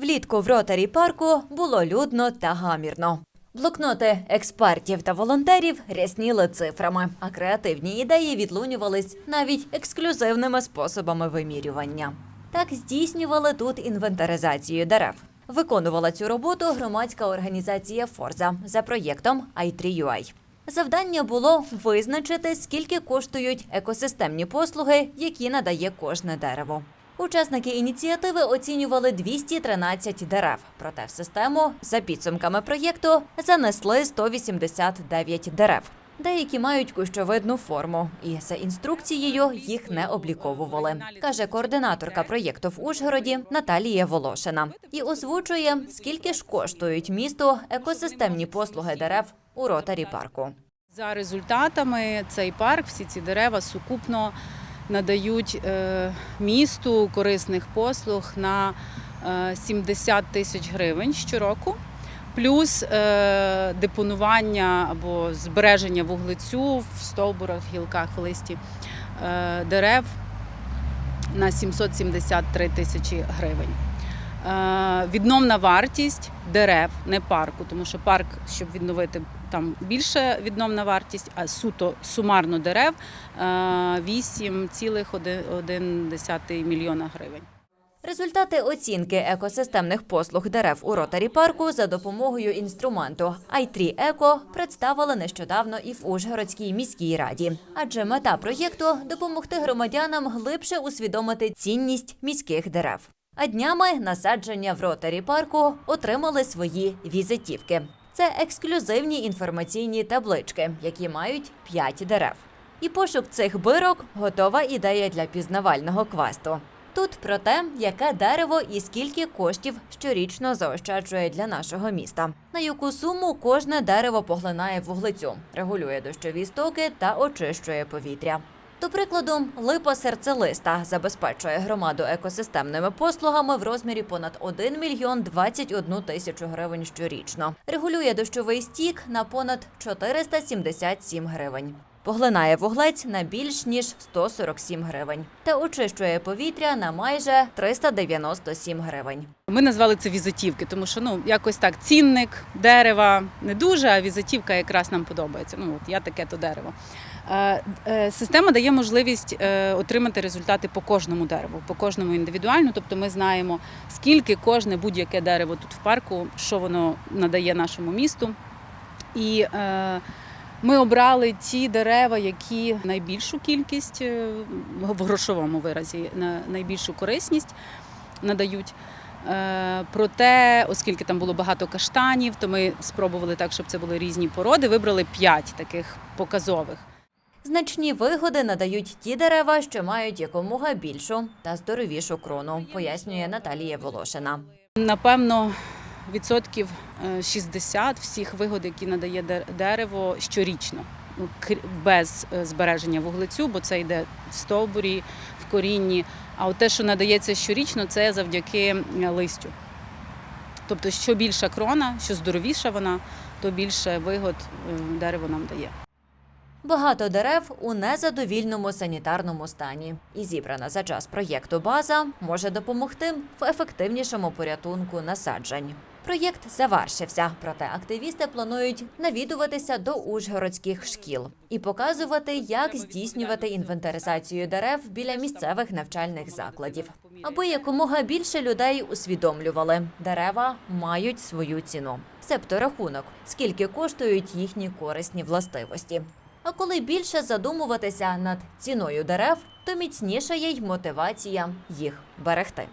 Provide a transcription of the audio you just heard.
Влітку в ротарі парку було людно та гамірно. Блокноти експертів та волонтерів рясніли цифрами, а креативні ідеї відлунювались навіть ексклюзивними способами вимірювання. Так здійснювали тут інвентаризацію дерев. Виконувала цю роботу громадська організація Форза за проєктом i3UI. Завдання було визначити, скільки коштують екосистемні послуги, які надає кожне дерево. Учасники ініціативи оцінювали 213 дерев. Проте в систему за підсумками проєкту занесли 189 дерев. Деякі мають кущовидну форму, і за інструкцією їх не обліковували, каже координаторка проєкту в Ужгороді Наталія Волошина. І озвучує, скільки ж коштують місту екосистемні послуги дерев у ротарі парку. За результатами цей парк, всі ці дерева сукупно надають е, місту корисних послуг на е, 70 тисяч гривень щороку, плюс е, депонування або збереження вуглецю в стовбурах, гілках, в листі е, дерев на 773 тисячі гривень. Е, Відновна вартість дерев, не парку, тому що парк, щоб відновити, там більше відновна вартість, а суто сумарно дерев е, 8,1 мільйона гривень. Результати оцінки екосистемних послуг дерев у ротарі парку за допомогою інструменту i3 Еко представили нещодавно і в Ужгородській міській раді. Адже мета проєкту допомогти громадянам глибше усвідомити цінність міських дерев. А днями насадження в ротарі парку отримали свої візитівки. Це ексклюзивні інформаційні таблички, які мають 5 дерев. І пошук цих бирок готова ідея для пізнавального квесту. Тут про те, яке дерево і скільки коштів щорічно заощаджує для нашого міста, на яку суму кожне дерево поглинає вуглецю, регулює дощові стоки та очищує повітря. До прикладу, липа серцелиста забезпечує громаду екосистемними послугами в розмірі понад 1 мільйон 21 тисячу гривень щорічно. Регулює дощовий стік на понад 477 гривень. Поглинає вуглець на більш ніж 147 гривень та очищує повітря на майже 397 гривень. Ми назвали це візитівки, тому що ну якось так цінник дерева не дуже, а візитівка якраз нам подобається. Ну от я таке то дерево. Е, е, Система дає можливість е, отримати результати по кожному дереву, по кожному індивідуально. Тобто ми знаємо, скільки кожне будь-яке дерево тут в парку, що воно надає нашому місту. І ми обрали ті дерева, які найбільшу кількість в грошовому виразі, на найбільшу корисність надають. Проте, оскільки там було багато каштанів, то ми спробували так, щоб це були різні породи. Вибрали п'ять таких показових. Значні вигоди надають ті дерева, що мають якомога більшу та здоровішу крону, пояснює Наталія Волошина. Напевно, відсотків е, 60 всіх вигод, які надає дерево щорічно, Ну, без е, збереження вуглецю, бо це йде в стовбурі, в корінні. А от те, що надається щорічно, це завдяки е, листю. Тобто, що більша крона, що здоровіша вона, то більше вигод е, дерево нам дає. Багато дерев у незадовільному санітарному стані, і зібрана за час проєкту база може допомогти в ефективнішому порятунку насаджень. Проєкт завершився, проте активісти планують навідуватися до ужгородських шкіл і показувати, як здійснювати інвентаризацію дерев біля місцевих навчальних закладів, аби якомога більше людей усвідомлювали, дерева мають свою ціну, себто рахунок, скільки коштують їхні корисні властивості. А коли більше задумуватися над ціною дерев, то міцніша є й мотивація їх берегти.